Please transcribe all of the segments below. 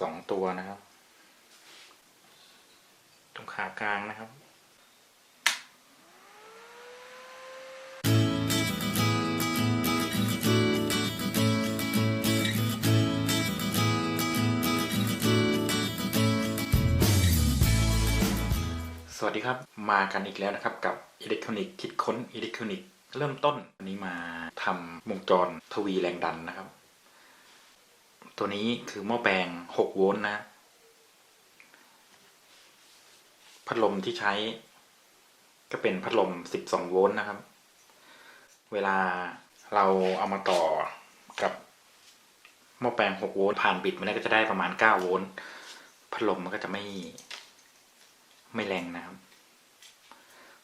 สองตัวนะครับ ตรงขากลางนะครับสวัสดีครับ มากันอีกแล้วนะครับกับอิเล็กทรอนิกส์คิดค้นอิเล็กทรอนิกส์เริ่มต้นวันนี้มาทำวงจรทวีแรงดันนะครับ ตัวนี้คือหม้อแปลง 6 โวลต์นะ พัดลมที่ใช้ ก็เป็นพัดลม 12 โวลต์นะครับ เวลาเราเอามาต่อกับหม้อแปลง 6 โวลต์ผ่านบิดมันก็จะได้ประมาณ 9 โวลต์พัดลมมันก็จะไม่ไม่แรงนะครับ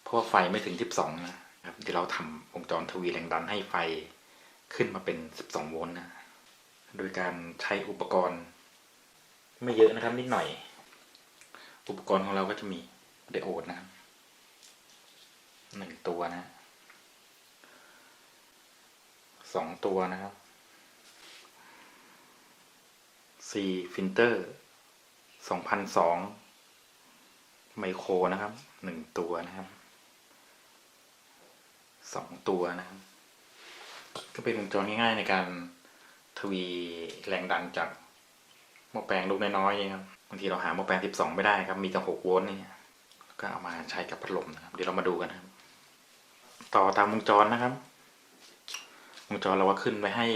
เพราะว่าไฟไม่ถึง 12 นะครับ เดี๋ยวเราทำวงจรทวีแรงดันให้ไฟขึ้นมาเป็น 12 โวลต์นะ โดยการใช้อุปกรณ์ ไม่เยอะนะครับนิดหน่อย อุปกรณ์ของเราก็จะมีไดโอดนะครับหนึ่งตัวนะสองตัวนะครับ C ฟิลเตอร์สองพันสองไมโครนะครับหนึ่งตัวนะครับสองตัวนะครับ ก็เป็นวงจรง่ายๆในการ ทวีแรงดันจากหม้อแปลงลูกน้อยๆนี่ครับบางทีเราหาหม้อแปลง 12 ไม่ได้ครับ มีแต่6โวลต์นี่ก็เอามาใช้กับพัดลมนะครับ เดี๋ยวเรามาดูกันนะครับ ต่อตามวงจรนะครับ วงจรเราก็ขึ้นไว้ให้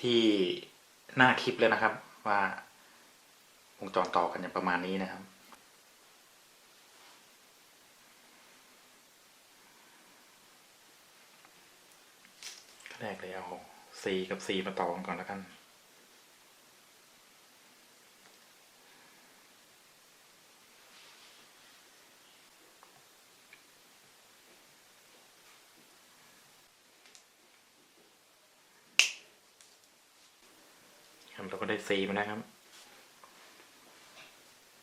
ที่หน้าคลิปเลยนะครับ ว่าวงจรต่อกันอย่างประมาณนี้นะครับแรกเลยเอา C กับ C มาต่อกันก่อนแล้วกันครับเราก็ได้ C มาแล้วครับ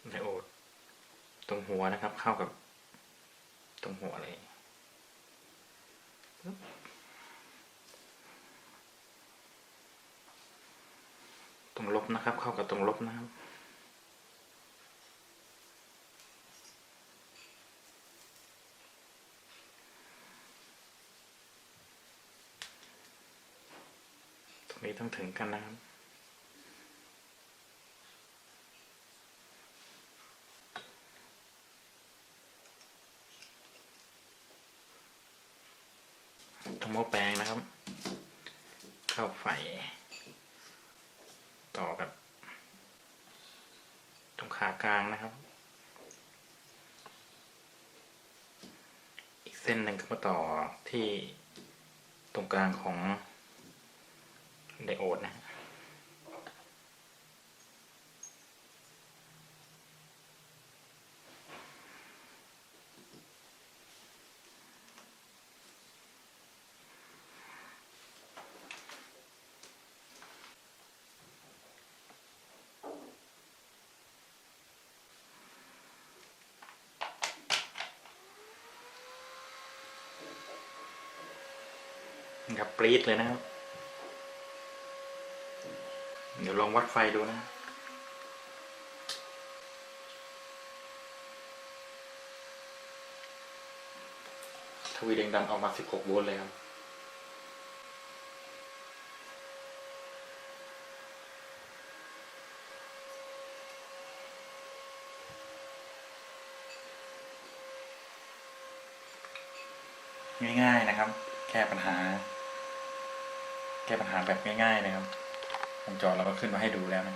ไดโอดตรงหัวนะครับ เข้ากับ ตรงหัวเลย ตรงลบนะครับ เข้ากับตรงลบนะครับตรงนี้ต้องถึงกันนะครับตรงหม้อแปลงนะครับ เข้าไฟ ต่อกับ ตรงขากลางนะครับ อีกเส้นหนึ่งก็มาต่อที่ตรงกลางของไดโอดนะ นะครับปรี๊ดเลยนะครับ เดี๋ยวลองวัดไฟดูนะทวีแรงดันออกมา 16 โวลต์เลยครับ ง่ายๆนะครับ แก้ปัญหา แก้ปัญหาแบบง่ายๆนะครับวงจรเราก็ขึ้นมาให้ดูแล้วนะ